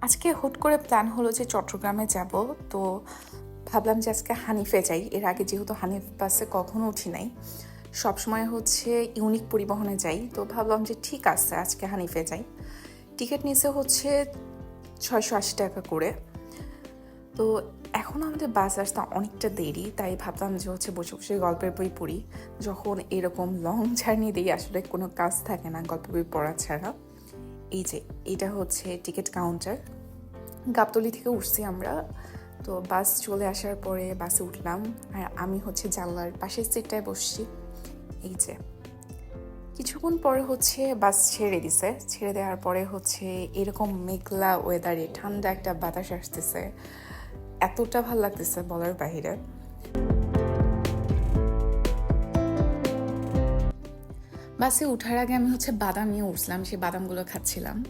আজকে হুট করে প্ল্যান হলো যে চট্টগ্রামে যাব, তো ভাবলাম যে আজকে হানিফে যাই। এর আগে যেহেতু হানিফ বাসে কখনো উঠি নাই, সবসময় হচ্ছে ইউনিক পরিবহনে যাই। তো ভাবলাম যে ঠিক আছে, আজকে হানিফে যাই। টিকিট নিচে হচ্ছে ছয়শো আশি টাকা করে। তো এখন আমাদের বাস আসতে অনেকটা দেরি, তাই ভাবলাম যে হচ্ছে বসে বসে গল্পের বই পড়ি। যখন এরকম লং জার্নি দিয়ে আসলে কোনো কাজ থাকে না, গল্পের বই পড়া ছাড়া। এই যে, এটা হচ্ছে টিকিট কাউন্টার। গাবতলি থেকে উঠছি আমরা। তো বাস চলে আসার পরে বাসে উঠলাম। আর আমি হচ্ছে জানলার পাশের সিটটায় বসছি। এই যে। কিছুক্ষণ পরে হচ্ছে বাস ছেড়ে দিছে। ছেড়ে দেওয়ার পরে হচ্ছে এরকম মেঘলা ওয়েদারে ঠান্ডা একটা বাতাস আসতেছে। এতটা ভালো লাগতেছে বলার বাহিরে বাসে ওঠার আগে আমি হচ্ছে বাদাম নিয়ে উঠলাম সেই বাদামগুলো খাচ্ছিলাম।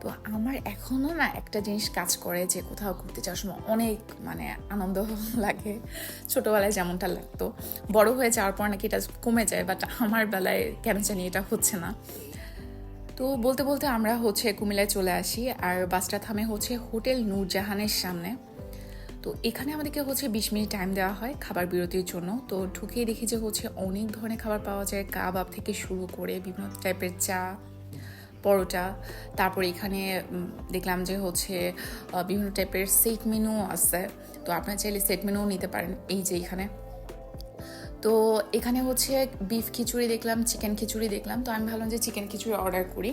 তো আমার এখনও না একটা জিনিস কাজ করে যে কোথাও ঘুরতে যাওয়ার সময় অনেক মানে আনন্দ লাগে। ছোটোবেলায় যেমনটা লাগতো। বড় হয়ে যাওয়ার পর নাকি এটা কমে যায় বাট আমার বেলায় কেন জানি এটা হচ্ছে না। তো বলতে বলতে আমরা হচ্ছে কুমিল্লায় চলে আসি, আর বাসটা থামে হচ্ছে হোটেল নূরজাহানের সামনে। তো এখানে আমাদেরকে হচ্ছে বিশ মিনিট টাইম দেওয়া হয় খাবার বিরতির জন্য। তো ঢুকেই দেখি যে হচ্ছে অনেক ধরনের খাবার পাওয়া যায়। কাবাব থেকে শুরু করে বিভিন্ন টাইপের চা, পরোটা, তারপর এখানে দেখলাম যে হচ্ছে বিভিন্ন টাইপের সেট মেনু আছে। তো আপনারা চাইলে সেট মেনুও নিতে পারেন এই যে এখানে। তো এখানে হচ্ছে বিফ খিচুড়ি দেখলাম চিকেন খিচুড়ি দেখলাম। তো আমি ভাবলাম যে চিকেন খিচুড়ি অর্ডার করি।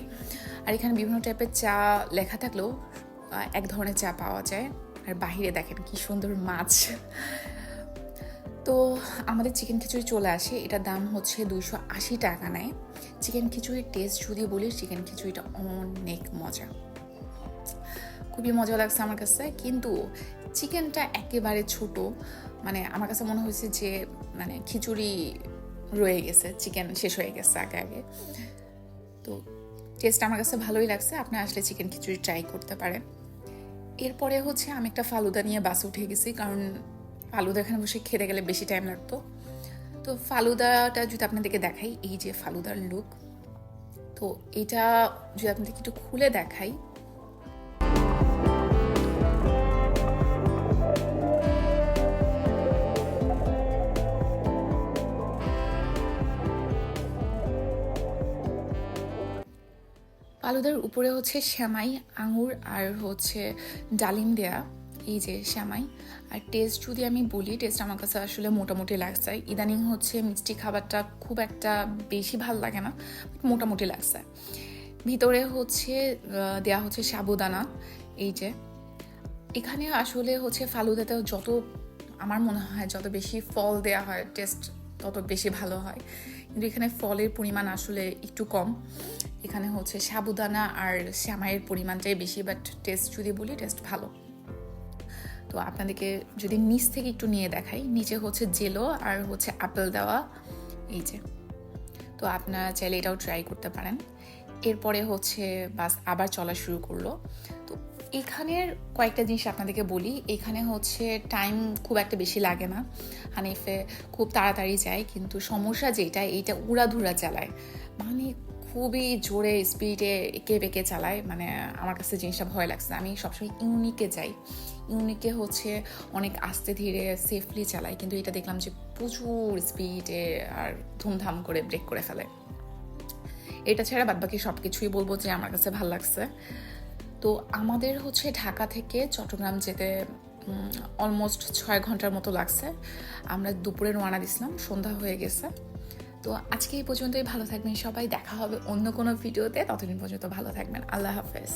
আর এখানে বিভিন্ন টাইপের চা লেখা থাকলেও এক ধরনের চা পাওয়া যায়। আর বাহিরে দেখেন কি সুন্দর মাছ। তো আমাদের চিকেন খিচুড়ি চলে আসে। এটার দাম হচ্ছে দুশো আশি টাকা নেয়। চিকেন খিচুড়ির টেস্ট যদি বলি, চিকেন খিচুড়িটা অনেক মজা। খুবই মজা লাগছে আমার কাছে। কিন্তু চিকেনটা একেবারে ছোট। মানে আমার কাছে মনে হয়েছে যে মানে খিচুড়ি রয়ে গেছে, চিকেন শেষ হয়ে গেছে আগে আগে। তো টেস্ট আমার কাছে ভালোই লাগছে। আপনি আসলে চিকেন খিচুড়ি ট্রাই করতে পারেন। এরপরে হচ্ছে আমি একটা ফালুদা নিয়ে বাসে উঠে গেছি, কারণ ফালুদা এখানে বসে খেতে গেলে বেশি টাইম লাগতো। তো ফালুদাটা যদি আপনাদেরকে দেখাই, এই যে ফালুদার লুক তো এটা যদি আপনাদেরকে একটু খুলে দেখাই ফালুদার উপরে হচ্ছে শ্যামাই, আঙুর আর হচ্ছে ডালিম দেয়া। এই যে শ্যামাই। আর টেস্ট যদি আমি বলি টেস্ট আমার কাছে আসলে মোটামুটি লাগছে। ইদানিং হচ্ছে মিষ্টি খাবারটা খুব একটা বেশি ভালো লাগে না মোটামুটি লাগছে। ভিতরে হচ্ছে দেয়া হচ্ছে সাবুদানা, এই যে। এখানে আসলে হচ্ছে ফালুদাতেও যত, আমার মনে হয় যত বেশি ফল দেয়া হয় টেস্ট তত বেশি ভালো হয়। কিন্তু এখানে ফলের পরিমাণ আসলে একটু কম। এখানে হচ্ছে সাবুদানা আর শ্যামাইয়ের পরিমাণটাই বেশি বাট টেস্ট যদি বলি টেস্ট ভালো। তো আপনাদেরকে যদি নিচ থেকে একটু নিয়ে দেখাই, নিচে হচ্ছে জেলো আর হচ্ছে আপেল দেওয়া, এই যে। তো আপনারা চাইলে এটাও ট্রাই করতে পারেন। এরপরে হচ্ছে বাস আবার চলা শুরু করল। তো এখানের কয়েকটা জিনিস আপনাদেরকে বলি, এখানে হচ্ছে টাইম খুব একটা বেশি লাগে না। হানিফে খুব তাড়াতাড়ি যায়, কিন্তু সমস্যা যেটা, এইটা উড়াধুরা চালায় মানে খুবই জোরে স্পিডে এঁকে বেঁকে চালায়। মানে আমার কাছে জিনিসটা ভয় লাগছে। আমি সবসময় ইউনিকে যাই। ইউনিকে হচ্ছে অনেক আস্তে ধীরে সেফলি চালাই। কিন্তু এটা দেখলাম যে প্রচুর স্পিডে আর ধুমধাম করে ব্রেক করে ফেলে। এটা ছাড়া বাদবাকি সব কিছুই বলব যে আমার কাছে ভালো লাগছে। তো আমাদের হচ্ছে ঢাকা থেকে চট্টগ্রাম যেতে অলমোস্ট ছয় ঘণ্টার মতো লাগছে। আমরা দুপুরে রওনা দিছিলাম। সন্ধ্যা হয়ে গেছে। তো আজকে এই পর্যন্তই, ভালো থাকবেন সবাই, দেখা হবে অন্য কোনো ভিডিওতে, ততদিন পর্যন্ত ভালো থাকবেন, আল্লাহ হাফেজ।